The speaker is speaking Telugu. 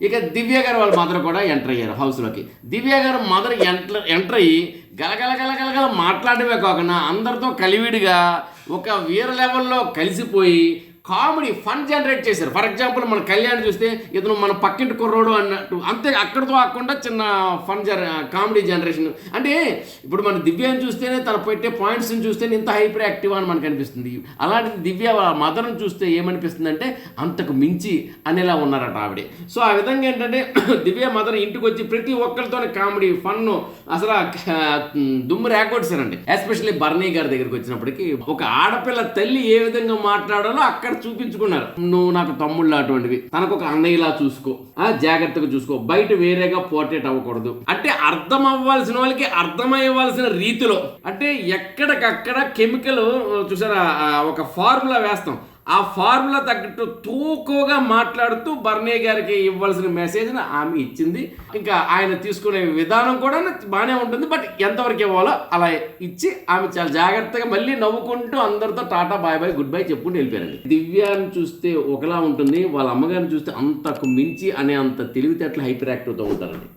ఇక దివ్య గారు వాళ్ళ మదర్ కూడా ఎంటర్ అయ్యారు హౌస్లోకి దివ్య గారు మదర్ ఎంటర్ ఎంటర్ అయ్యి గలగలగలగలగల మాట్లాడమే కాకుండా అందరితో కలివిడిగా ఒక వీర లెవెల్లో కలిసిపోయి కామెడీ ఫన్ జనరేట్ చేశారు. ఫర్ ఎగ్జాంపుల్ మన కళ్యాణ్ చూస్తే ఇతను మన పక్కింటి కుర్రోడు అన్నట్టు అంతే అక్కడితో కాకుండా చిన్న ఫన్ జన కామెడీ జనరేషన్. అంటే ఇప్పుడు మన దివ్యాన్ని చూస్తేనే తను పెట్టే పాయింట్స్ని చూస్తేనే ఇంత హైపర్ యాక్టివ్ అని మనకు అనిపిస్తుంది. అలాంటి దివ్య మదర్ని చూస్తే ఏమనిపిస్తుంది అంటే అంతకు మించి అనేలా ఉన్నారట ఆవిడ. సో ఆ విధంగా ఏంటంటే దివ్య మదర్ ఇంటికి వచ్చి ప్రతి ఒక్కరితోనే కామెడీ ఫన్ అసలు దుమ్ము రేకొట్టారండి ఎస్పెషల్లీ బర్నీ గారి దగ్గరికి వచ్చినప్పటికీ ఒక ఆడపిల్ల తల్లి ఏ విధంగా మాట్లాడాలో అక్కడ చూపించుకున్నారు. నువ్వు నాకు తమ్ముళ్ళు అటువంటివి తనకు ఒక అన్నయ్యలా చూసుకో. ఆ జాగ్రత్తగా చూసుకో. బయట వేరేగా పోర్ట్రేట్ అవ్వకూడదు. అంటే అర్థం అవ్వాల్సిన వాళ్ళకి అర్థమయ్యవలసిన రీతిలో. అంటే ఎక్కడికక్కడ కెమికల్ చూసారా ఒక ఫార్ములా వేస్తాం. ఆ ఫార్ములా తగ్గట్టు తూకోగా మాట్లాడుతూ బర్నే గారికి ఇవ్వాల్సిన మెసేజ్ని ఆమె ఇచ్చింది. ఇంకా ఆయన తీసుకునే విధానం కూడా బాగానే ఉంటుంది. బట్ ఎంతవరకు ఇవ్వాలో అలా ఇచ్చి ఆమె చాలా జాగ్రత్తగా మళ్ళీ నవ్వుకుంటూ అందరితో tata bye bye good bye చెప్పుకుంటూ వెళ్ళిపోయారండి. దివ్యాన్ని చూస్తే ఒకలా ఉంటుంది. వాళ్ళ అమ్మగారిని చూస్తే అంతకు మించి అనే అంత తెలివితేటలు హైపర్ యాక్టివ్తో ఉంటారండి.